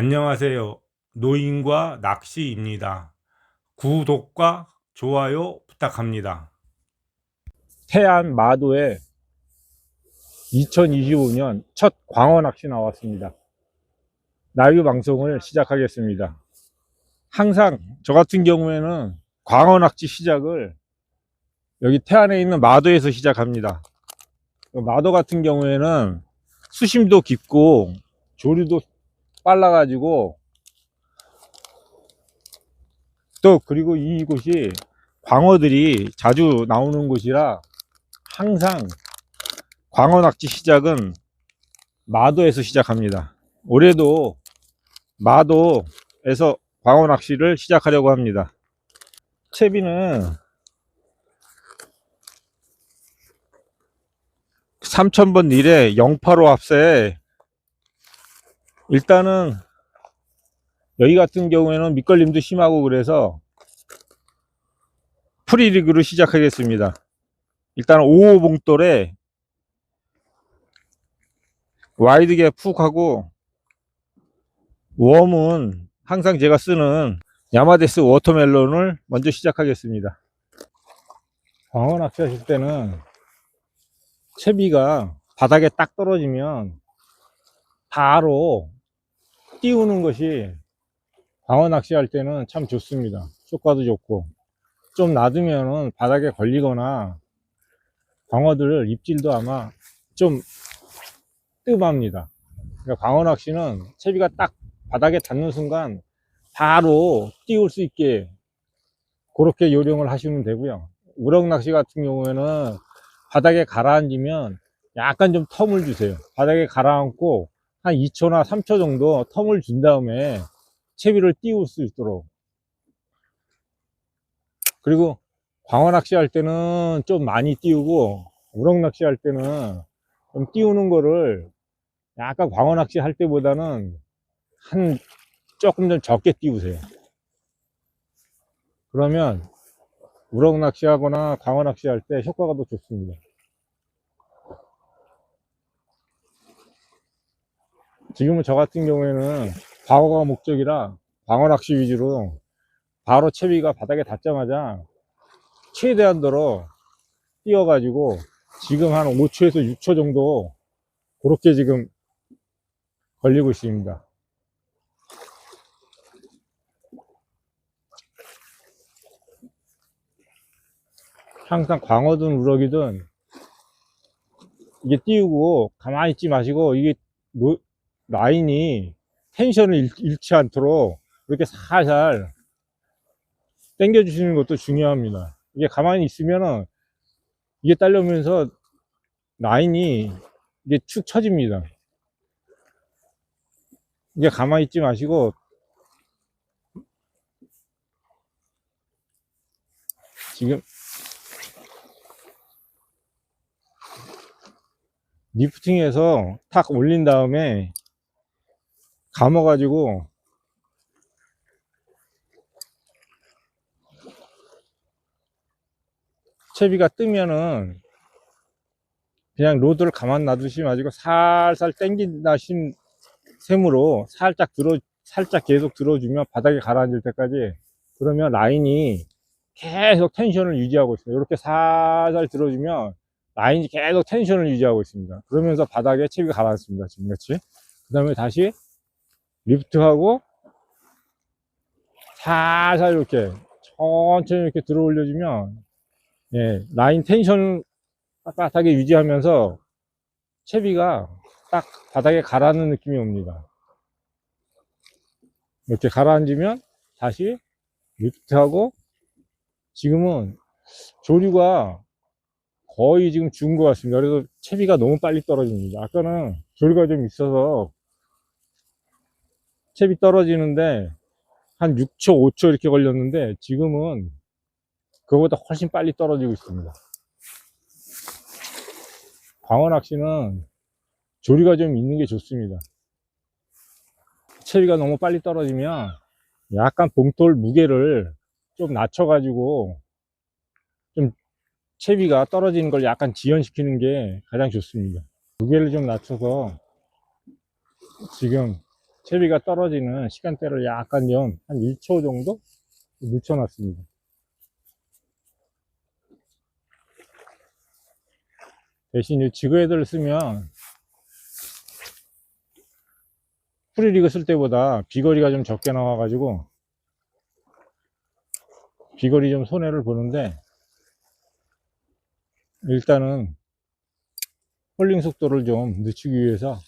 안녕하세요. 노인과 낚시입니다. 구독과 좋아요 부탁합니다. 태안 마도에 2025년 첫 광어 낚시 나왔습니다. 라이브 방송을 시작하겠습니다. 항상 저 같은 경우에는 광어 낚시 시작을 여기 태안에 있는 마도에서 시작합니다. 그 마도 같은 경우에는 수심도 깊고 조류도 빨라가지고 또 그리고 이곳이 광어들이 자주 나오는 곳이라 항상 광어 낚시 시작은 마도에서 시작합니다. 올해도 마도에서 광어 낚시를 시작하려고 합니다. 채비는 3000번 릴에 085 합세 일단은 여기 같은 경우에는 밑걸림도 심하고 그래서 프리리그로 시작하겠습니다. 일단 5호 봉돌에 와이드게 푹 하고 웜은 항상 제가 쓰는 야마데스 워터멜론을 먼저 시작하겠습니다. 광어 낚시 하실 때는 채비가 바닥에 딱 떨어지면 바로 띄우는 것이 광어 낚시할 때는 참 좋습니다. 효과도 좋고 좀 놔두면은 바닥에 걸리거나 광어들 입질도 아마 좀 뜸합니다. 그러니까 광어 낚시는 채비가 딱 바닥에 닿는 순간 바로 띄울 수 있게 그렇게 요령을 하시면 되고요. 우럭 낚시 같은 경우에는 바닥에 가라앉으면 약간 좀 텀을 주세요. 바닥에 가라앉고 한 2초나 3초 정도 텀을 준 다음에 채비를 띄울 수 있도록 그리고 광어 낚시할 때는 좀 많이 띄우고 우럭 낚시할 때는 좀 띄우는 거를 약간 광어 낚시 할 때보다는 한 조금 좀 적게 띄우세요. 그러면 우럭 낚시하거나 광어 낚시할 때 효과가 더 좋습니다. 지금은 저 같은 경우에는 광어가 목적이라 광어 낚시 위주로 바로 채비가 바닥에 닿자마자 최대한도로 띄어가지고 지금 한 5초에서 6초 정도 그렇게 지금 걸리고 있습니다. 항상 광어든 우럭이든 이게 띄우고 가만히 있지 마시고 이게 노- 라인이 텐션을 잃- 잃지 않도록 이렇게 살살 당겨 주시는 것도 중요합니다. 이게 가만히 있으면은 이게 딸려오면서 라인이 이게 축 처집니다. 이게 가만히 있지 마시고 지금 리프팅해서 탁 올린 다음에 감아가지고 채비가 뜨면은 그냥 로드를 가만 놔두시 마시고 살살 당긴다신 셈으로 살짝 들어 살짝 계속 들어주면 바닥에 가라앉을 때까지 그러면 라인이 계속 텐션을 유지하고 있어요. 이렇게 살살 들어주면 라인이 계속 텐션을 유지하고 있습니다. 그러면서 바닥에 채비가 가라앉습니다. 지금같이. 그 다음에 다시 리프트하고 살살 이렇게 천천히 이렇게 들어 올려주면 예, 라인 텐션을 빳빳하게 유지하면서 채비가 딱 바닥에 가라앉는 느낌이 옵니다. 이렇게 가라앉으면 다시 리프트하고 지금은 조류가 거의 지금 죽은 것 같습니다. 그래서 채비가 너무 빨리 떨어집니다. 아까는 조류가 좀 있어서 채비 떨어지는데 한 6초, 5초 이렇게 걸렸는데 지금은 그거보다 훨씬 빨리 떨어지고 있습니다. 광어 낚시는 조리가 좀 있는 게 좋습니다. 채비가 너무 빨리 떨어지면 약간 봉돌 무게를 좀 낮춰 가지고 좀 채비가 떨어지는 걸 약간 지연시키는 게 가장 좋습니다. 무게를 좀 낮춰서 지금 채비가 떨어지는 시간대를 약간 좀 한 1초 정도 늦춰놨습니다. 대신 이 지그헤드를 쓰면 프리리그 쓸 때보다 비거리가 좀 적게 나와가지고 비거리 좀 손해를 보는데 일단은 홀링 속도를 좀 늦추기 위해서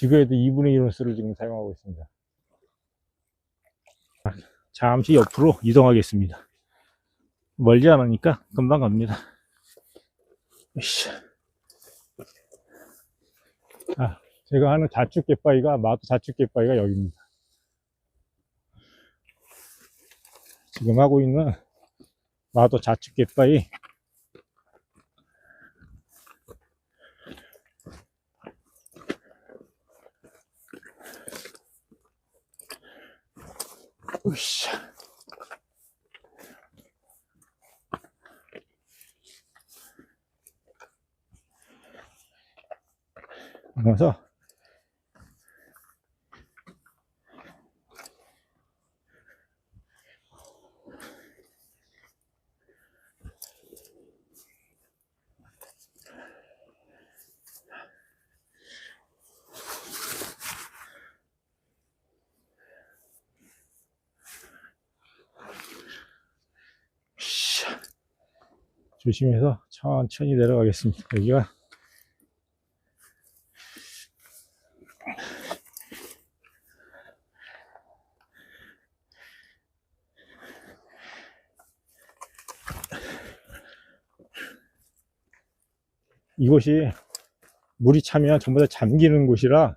지그헤드 2분의 1 호스를 지금 사용하고 있습니다. 잠시 옆으로 이동하겠습니다. 멀지 않으니까 금방 갑니다. 아, 제가 하는 자축 갯바위가 마도 자축 갯바위가 여기입니다. 지금 하고 있는 마도 자축 갯바위 으쌰. 그래서 조심해서 천천히 내려가겠습니다. 여기가 이곳이 물이 차면 전부 다 잠기는 곳이라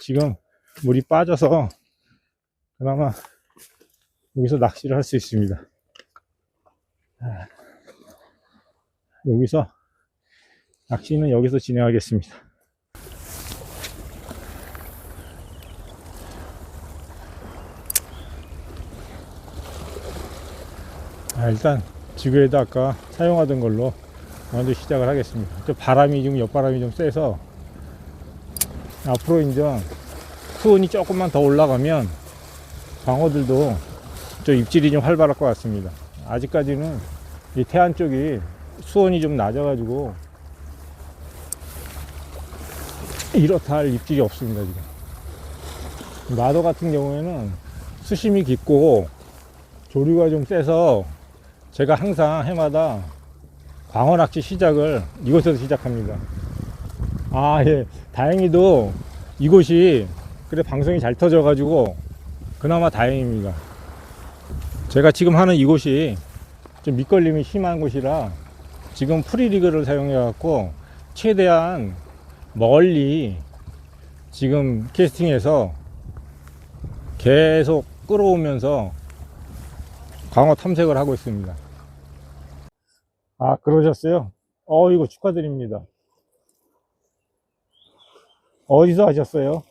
지금 물이 빠져서 그나마 여기서 낚시를 할 수 있습니다. 아, 여기서 낚시는 여기서 진행하겠습니다. 아, 일단 지그에다 아까 사용하던 걸로 먼저 시작을 하겠습니다. 저 바람이 지금 옆바람이 좀 세서 앞으로 이제 수온이 조금만 더 올라가면 광어들도 저 입질이 좀 활발할 것 같습니다. 아직까지는 이 태안 쪽이 수온이 좀 낮아가지고 이렇다 할 입질이 없습니다 지금. 마도 같은 경우에는 수심이 깊고 조류가 좀 세서 제가 항상 해마다 광어 낚시 시작을 이곳에서 시작합니다. 아, 예. 다행히도 이곳이 그래 방송이 잘 터져 가지고 그나마 다행입니다. 제가 지금 하는 이곳이 좀 밑걸림이 심한 곳이라 지금 프리리그를 사용해 갖고 최대한 멀리 지금 캐스팅해서 계속 끌어오면서 광어 탐색을 하고 있습니다. 아, 그러셨어요? 어, 이거 축하드립니다. 어디서 하셨어요?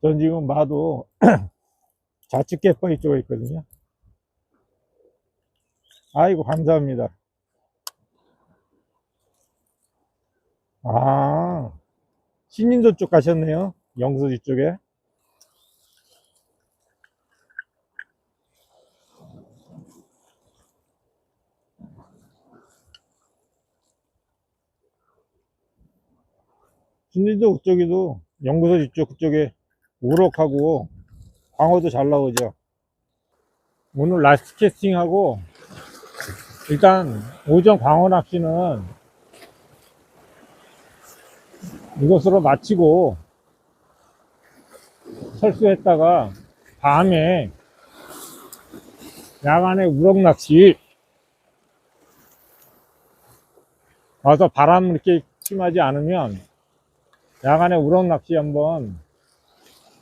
전 지금 마도 좌측 갯바위 쪽에 있거든요. 아이고, 감사합니다. 아, 신인도 쪽 가셨네요. 영수지 쪽에. 신인도 그쪽에도 영구서 이쪽 그쪽에 우럭하고 광어도 잘 나오죠. 오늘 라스트 캐스팅하고 일단 오전 광어 낚시는 이것으로 마치고 철수했다가 밤에 야간에 우럭 낚시 와서 바람 이렇게 심하지 않으면 야간에 우럭 낚시 한번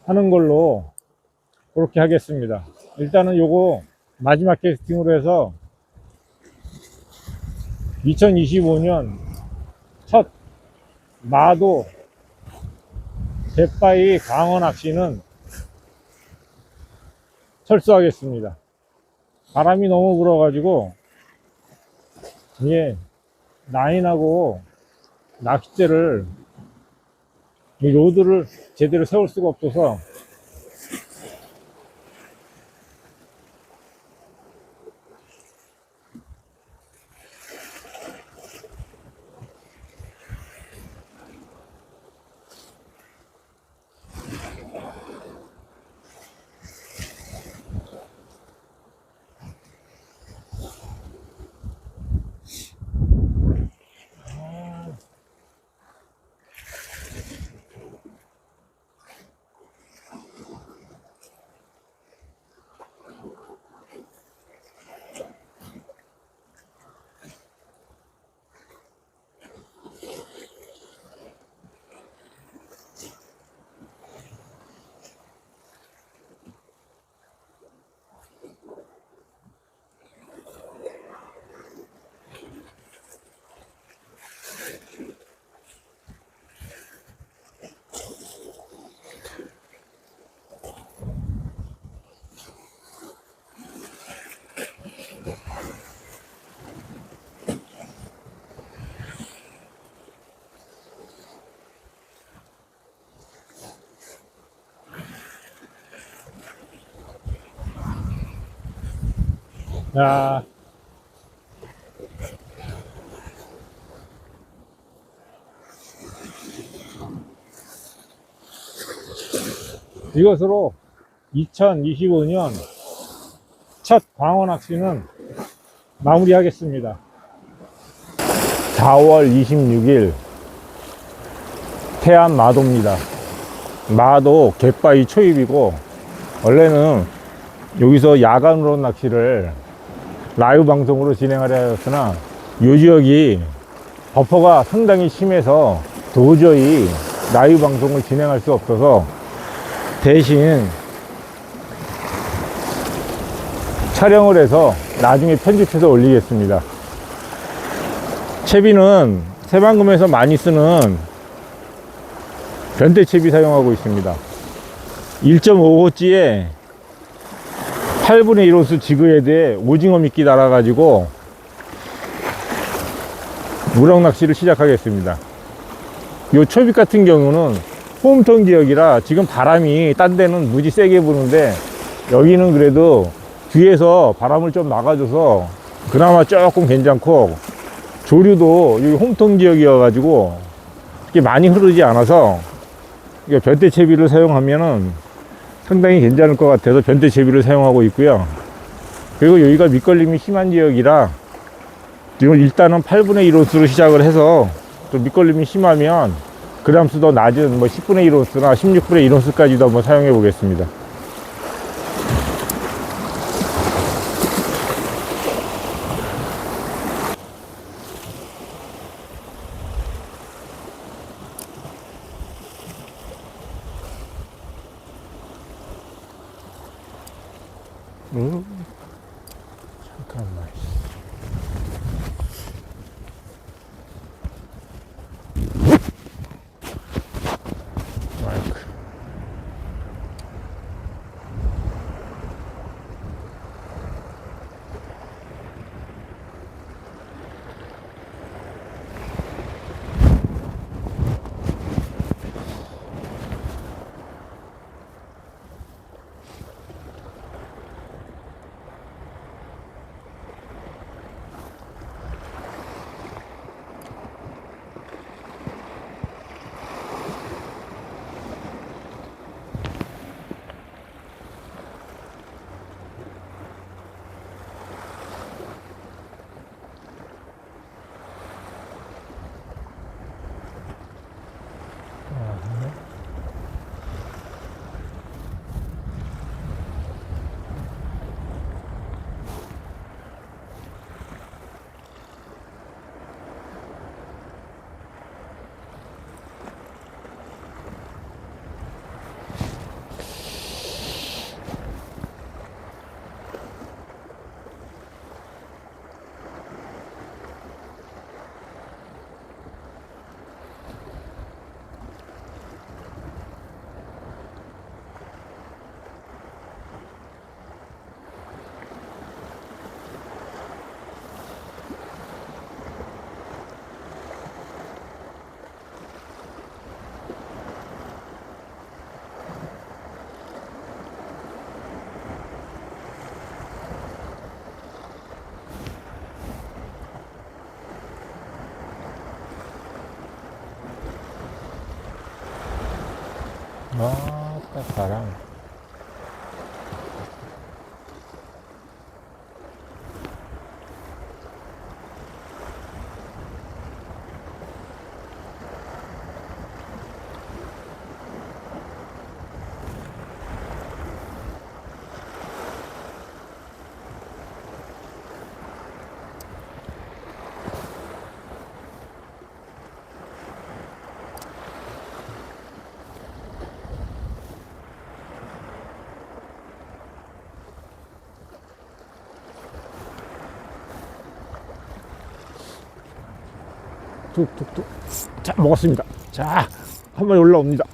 하는 걸로 그렇게 하겠습니다. 일단은 요거 마지막 캐스팅으로 해서 2025년 첫 마도 갯바위 강어 낚시는 철수하겠습니다. 바람이 너무 불어 가지고 이게 라인하고 낚싯대를 이 로드를 제대로 세울 수가 없어서 야 이것으로 2025년 첫 광어 낚시는 마무리하겠습니다. 4월 26일 태안 마도입니다. 마도 갯바위 초입이고 원래는 여기서 야간으로 낚시를 라이브 방송으로 진행하려 했으나 이 지역이 버퍼가 상당히 심해서 도저히 라이브 방송을 진행할 수 없어서 대신 촬영을 해서 나중에 편집해서 올리겠습니다. 채비는 새만금에서 많이 쓰는 변태 채비 사용하고 있습니다. 1.5호찌에 8분의 1호수 지그헤드에 오징어 미끼 달아가지고 무럭 낚시를 시작하겠습니다. 요 초빛 같은 경우는 홈통 지역이라 지금 바람이 딴 데는 무지 세게 부는데 여기는 그래도 뒤에서 바람을 좀 막아줘서 그나마 조금 괜찮고 조류도 여기 홈통 지역이어 가지고 이게 많이 흐르지 않아서 변태 채비를 사용하면은 상당히 괜찮을 것 같아서 변태 채비를 사용하고 있고요. 그리고 여기가 밑걸림이 심한 지역이라 지금 일단은 8분의 1호수로 시작을 해서 또 밑걸림이 심하면 그람수 더 낮은 뭐 10분의 1호수나 16분의 1호수까지도 한번 사용해 보겠습니다. 음, 잠깐만. 마이크. 아, 딱 바람. 툭툭툭. 자, 먹었습니다. 자, 한 마리 올라옵니다.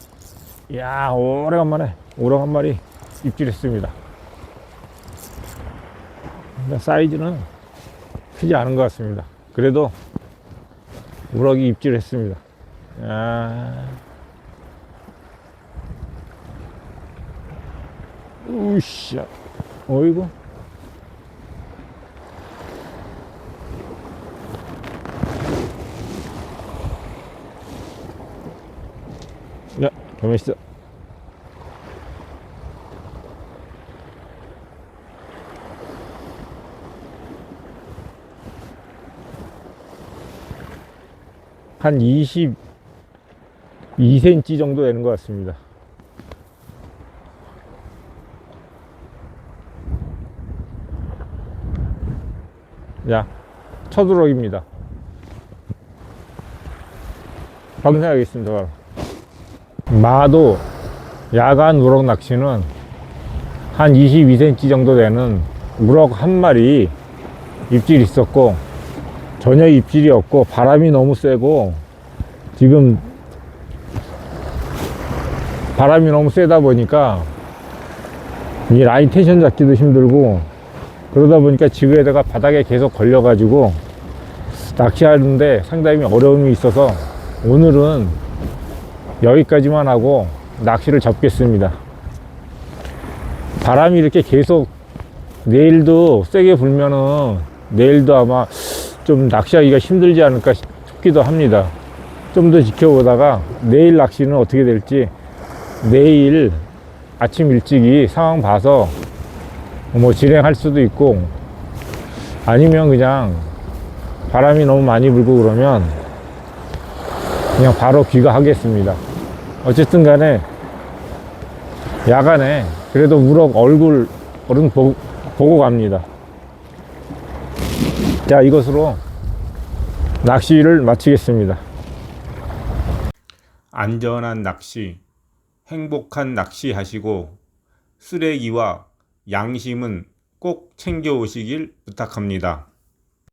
이야, 오래간만에 우럭 한 마리 입질했습니다. 사이즈는 크지 않은 것 같습니다. 그래도 우럭이 입질했습니다. 야. 우샤. 어이구. 야, 가만 있어. 한 22cm 정도 되는 것 같습니다. 야, 첫우럭입니다. 방생하겠습니다. 바로. 마도 야간 우럭 낚시는 한 22cm 정도 되는 우럭 한 마리 입질 있었고 전혀 입질이 없고 바람이 너무 세고 지금 바람이 너무 세다 보니까 이 라인 텐션 잡기도 힘들고 그러다 보니까 지그에다가 바닥에 계속 걸려 가지고 낚시하는데 상당히 어려움이 있어서 오늘은 여기까지만 하고 낚시를 접겠습니다. 바람이 이렇게 계속 내일도 세게 불면은 내일도 아마 좀 낚시하기가 힘들지 않을까 싶기도 합니다. 좀 더 지켜보다가 내일 낚시는 어떻게 될지 내일 아침 일찍이 상황 봐서 뭐 진행할 수도 있고 아니면 그냥 바람이 너무 많이 불고 그러면 그냥 바로 귀가하겠습니다. 어쨌든 간에 야간에 그래도 우럭 얼굴 얼른 보, 보고 갑니다. 자, 이것으로 낚시를 마치겠습니다. 안전한 낚시, 행복한 낚시 하시고 쓰레기와 양심은 꼭 챙겨 오시길 부탁합니다.